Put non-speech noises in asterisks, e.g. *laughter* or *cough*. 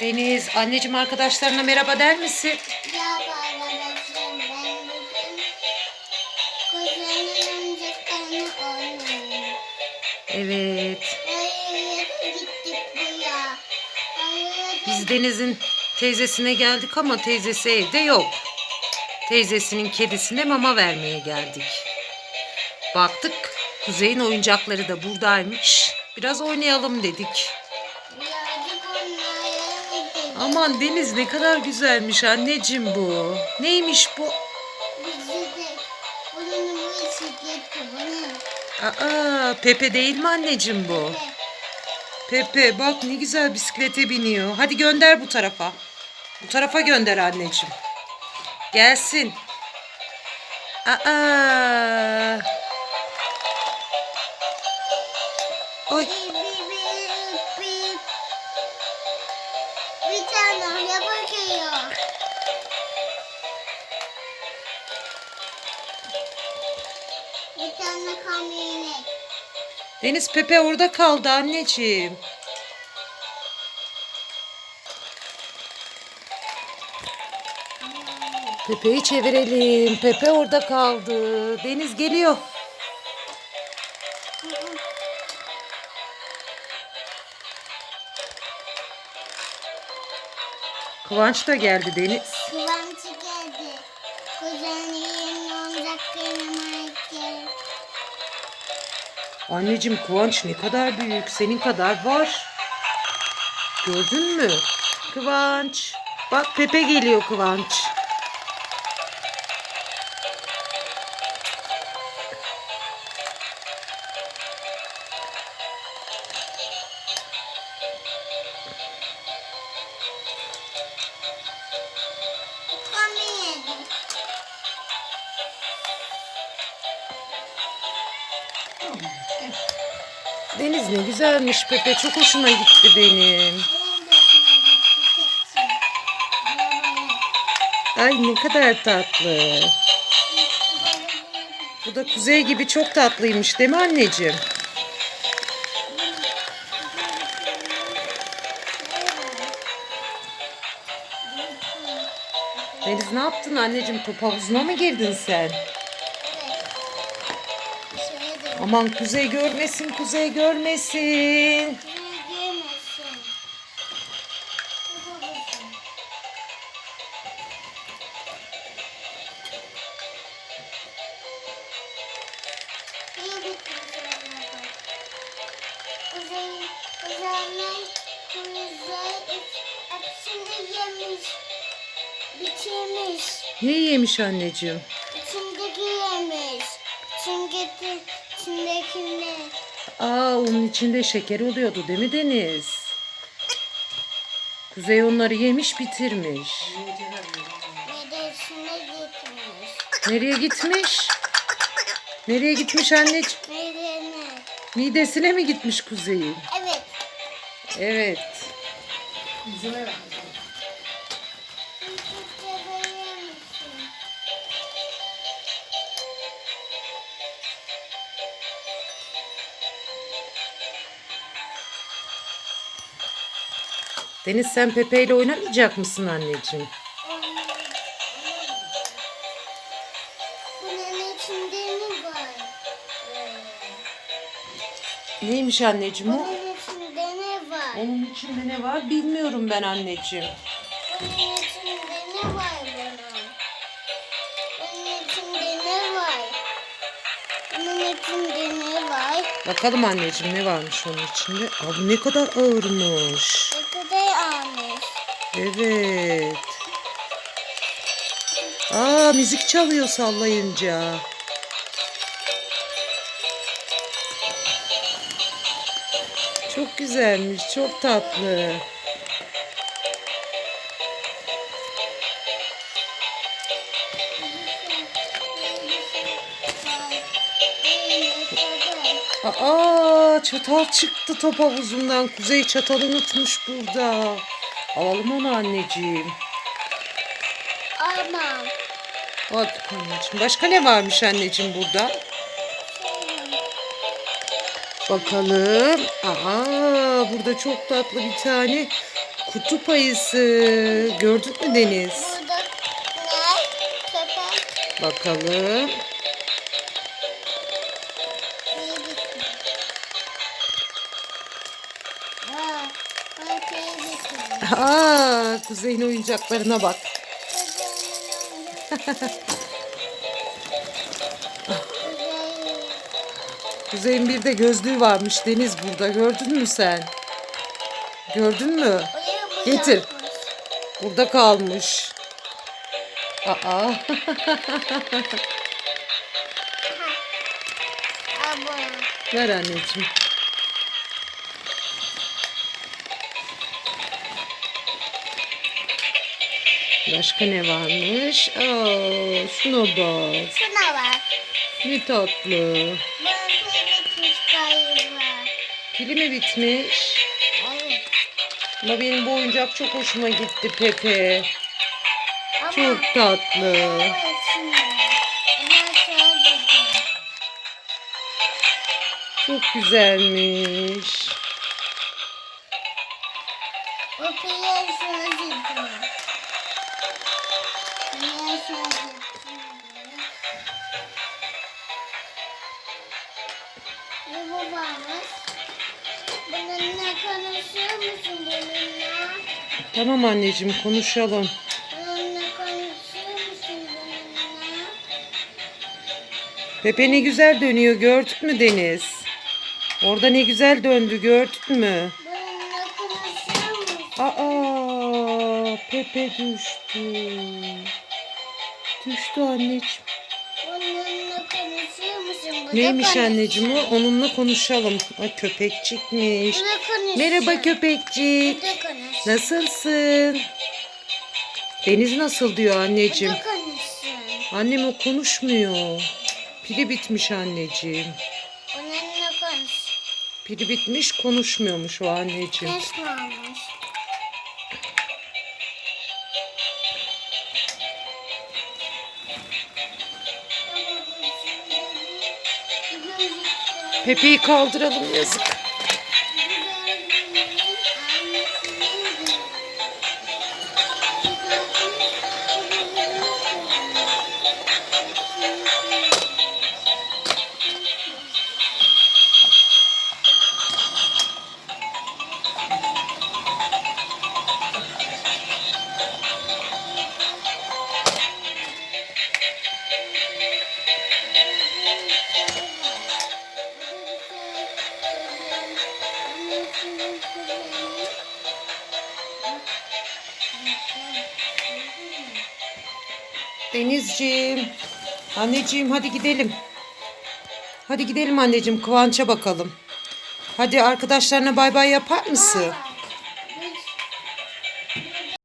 Deniz, anneciğim arkadaşlarına merhaba der misin? Ya arkadaşlar ben bugün kuzenin oyuncaklarını oynuyorum. Evet. Biz Deniz'in teyzesine geldik ama teyzesi evde yok. Teyzesinin kedisine mama vermeye geldik. Baktık Kuzey'in oyuncakları da buradaymış. Biraz oynayalım dedik. Aman Deniz ne kadar güzelmiş anneciğim bu. Neymiş bu? Aa Pepe değil mi anneciğim bu? Pepe bak ne güzel bisiklete biniyor. Hadi gönder bu tarafa. Bu tarafa gönder anneciğim. Gelsin. Aa. Oy. Bakıyor. Bir tane kamyonet. Deniz Pepe orada kaldı anneciğim. Pepe'yi çevirelim. Pepe orada kaldı. Deniz geliyor. Kıvanç da geldi Deniz. Kıvancı geldi. Kuzenin yeni oyuncaklarını market. Anneciğim Kıvanç ne kadar büyük. Senin kadar var. Gördün mü? Kıvanç. Bak Pepe geliyor Kıvanç. Deniz ne güzelmiş Pepe. Çok hoşuma gitti benim. Ay ne kadar tatlı. Bu da kuzey gibi çok tatlıymış değil mi anneciğim? Deniz ne yaptın anneciğim? Top havuzuna mı girdin sen? Aman kuzey görmesin, kuzey görmesin. Kuzey, kuzeyler, kuzey hepsini yemiş, bitirmiş. Ne yemiş anneciğim? İçindeki yemiş. İçindeki, içindekini. Aa onun içinde şeker oluyordu değil mi Deniz? Kuzey onları yemiş bitirmiş. Midesine gitmiş. Nereye gitmiş? Nereye gitmiş anneciğim? Midene. Midesine mi gitmiş Kuzey'in? Evet. Evet. Deniz sen Pepe ile oynamayacak mısın anneciğim? Bunun içinde ne var? Neymiş anneciğim o? Bunun içinde ne var? Onun içinde ne var bilmiyorum ben anneciğim. Bunun içinde ne var bunun? Bunun içinde ne var? Bunun içinde ne var? Bakalım anneciğim ne varmış onun içinde. Aa, bu ne kadar ağırmış. Almış? Evet. Aa müzik çalıyor sallayınca. Çok güzelmiş, çok tatlı. Aa çatal çıktı top havuzundan. Kuzey çatal unutmuş burada. Alalım onu anneciğim. Ama Hadi anneciğim. Başka ne varmış anneciğim burada? Bakalım. Aha burada çok tatlı bir tane kutup ayısı. Gördün mü Deniz? Burada ne? Köpek. Bakalım. Aa, Kuzey'in oyuncaklarına bak. *laughs* Kuzey'in bir de gözlüğü varmış Deniz burada. Gördün mü sen? Gördün mü? Getir. Burada kalmış. Aa. *laughs* *laughs* Ver anneciğim. Başka ne varmış? Aa, şuna bak. Şuna bak. Ne tatlı. Bunun pili bitmiş galiba. Pili mi bitmiş? Evet. Ama benim bu oyuncak çok hoşuma gitti Pepe. Ama Çok tatlı. Ama. Çok güzelmiş. O pili Tamam anneciğim konuşalım. Pepe ne güzel dönüyor gördün mü Deniz? Orada ne güzel döndü gördün mü? Aa, Pepe düştü. Düştü anneciğim. Bununla konuşuyor musun? Bu da Neymiş anneciğim o? Onunla konuşalım. Ay köpekçikmiş. Bu da konuşuyor. Merhaba köpekçik. Bu da konuşuyor. Nasılsın? Deniz nasıl diyor Bu anneciğim? da konuşuyor. Annem o konuşmuyor. Pili bitmiş anneciğim. Onunla konuş. Pili bitmiş konuşmuyormuş o anneciğim. Konuşmamış. Pepe'yi kaldıralım yazık. Denizciğim. Anneciğim hadi gidelim. Hadi gidelim anneciğim Kıvanç'a bakalım. Hadi arkadaşlarına bay bay yapar mısın?